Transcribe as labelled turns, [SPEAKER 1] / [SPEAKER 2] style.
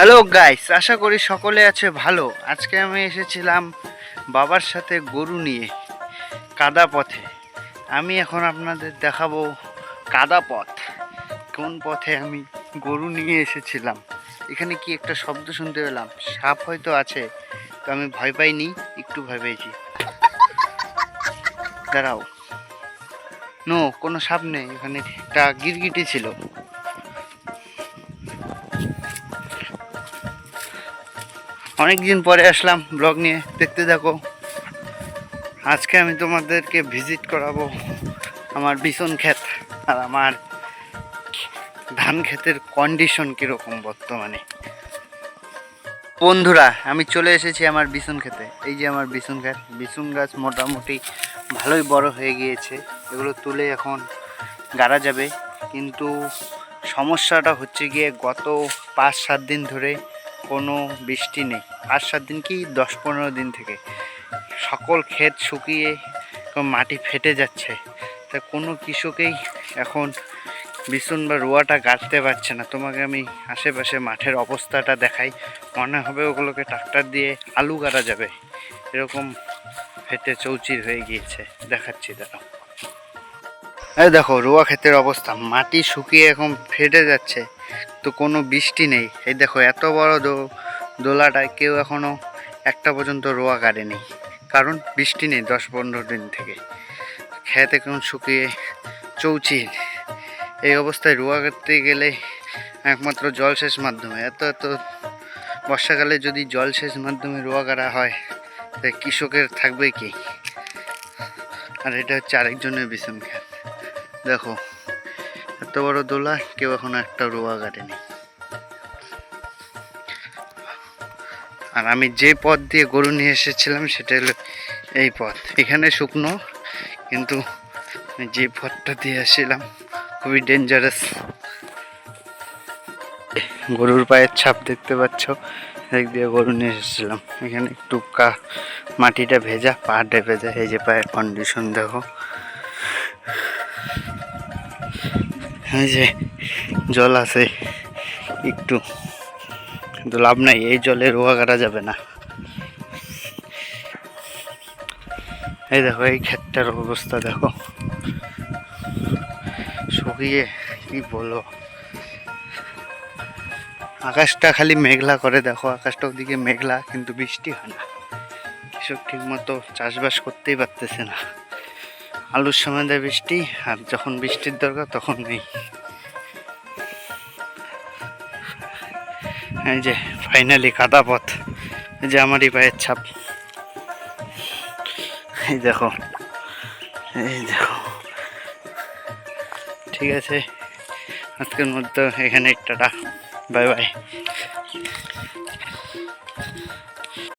[SPEAKER 1] Hello guys আশা করি সকলে আছে ভালো। আজকে আমি এসেছিলাম বাবার সাথে গরু নিয়ে, কাদা পথে। আমি এখন আপনাদের দেখাবো কাদা পথ, কোন পথে আমি গরু নিয়ে এসেছিলাম। এখানে কি একটা শব্দ শুনতে পেলাম? সাপ হয়তো আছে, তো আমি ভয় পাইনি, একটু ভয় পেয়েছি। দাঁড়াও। নো, কোনো সাপ নেই, এখানে একটা গিরগিটি ছিল। অনেক দিন পরে আসলাম ব্লগ নিয়ে। দেখতে থাকো। আজকে আমি তোমাদেরকে ভিজিট করাবো আমার বিছন ক্ষেত আর আমার ধান ক্ষেতের কন্ডিশন কীরকম বর্তমানে। বন্ধুরা, আমি চলে এসেছি আমার বিছুন খেতে এই যে আমার বিছুন ক্ষেত বিছুন গাছ মোটামুটি ভালোই বড় হয়ে গিয়েছে। এগুলো তুলে এখন গাড়া যাবে। কিন্তু সমস্যাটা হচ্ছে গিয়ে গত পাঁচ সাত দিন ধরে কোনো বৃষ্টি নেই। পাঁচ সাত দিন কি? দশ পনেরো দিন থেকে। সকল ক্ষেত শুকিয়ে মাটি ফেটে যাচ্ছে। তা কোনো কৃষকেই এখন বিছুন বা রোয়াটা গাড়তে পারছে না। তোমাকে আমি আশেপাশে মাঠের অবস্থাটা দেখাই। মনে হবে ওগুলোকে ট্রাক্টর দিয়ে আলু গাড়া যাবে। এরকম ফেটে চৌচির হয়ে গিয়েছে। দেখাচ্ছি, দাঁড়াও। এই দেখো, রোয়া ক্ষেতের অবস্থা। মাটি শুকিয়ে এখন ফেটে যাচ্ছে, তো কোনো বৃষ্টি নেই। এই দেখো, এত বড় দোলাটায় কেউ এখনও একটা পর্যন্ত রোয়া কাটেনি কারণ বৃষ্টি নেই দশ পনেরো দিন থেকে। খেত এখন শুকিয়ে চৌচির এই অবস্থায় রোয়া কাটতে গেলে একমাত্র জলসেচ মাধ্যমে। এত এত বর্ষাকালে যদি জলসেচ মাধ্যমে রোয়া কাটা হয় তাই কৃষকের থাকবে কি? আর এটা হচ্ছে আরেকজনের খেত। দেখো, এত বড় দোলা, কেউ এখনও একটা রোয়া কাটেনি আর আমি যে পথ দিয়ে গরু নিয়ে এসেছিলাম, সেটা হলো এই পথ। এখানে শুকনো, কিন্তু যে পথটা দিয়ে এসেছিলাম খুবই ডেঞ্জারাস গরুর পায়ের ছাপ দেখতে পাচ্ছ? এক দিয়ে গরু নিয়ে এসেছিলাম। এখানে একটু কা মাটিটা ভেজা, পা ডেপে যায়, এই যে পায়ের কন্ডিশন দেখো। এই যে জল আছে, একটু কিন্তু লাভ নাই, এই জলে রোয়া কাটা যাবে না। এই দেখো, এই ক্ষেতটার অবস্থা দেখো। শুকিয়ে, কি বলব? আকাশটা খালি মেঘলা করে দেখো, আকাশটা ওদিকে মেঘলা, কিন্তু বৃষ্টি হয় না। কৃষক ঠিক মতো চাষবাস করতেই পারতেছে না। আলুর সময় দেয় বৃষ্টি, আর যখন বৃষ্টির দরকার তখন নেই। এই যে ফাইনালি কাদা পথ যে আমারই পায়ের ছাপ। এই দেখো এই দেখো। ঠিক আছে, আজকের মধ্যে এখানে টাটা বাই বাই।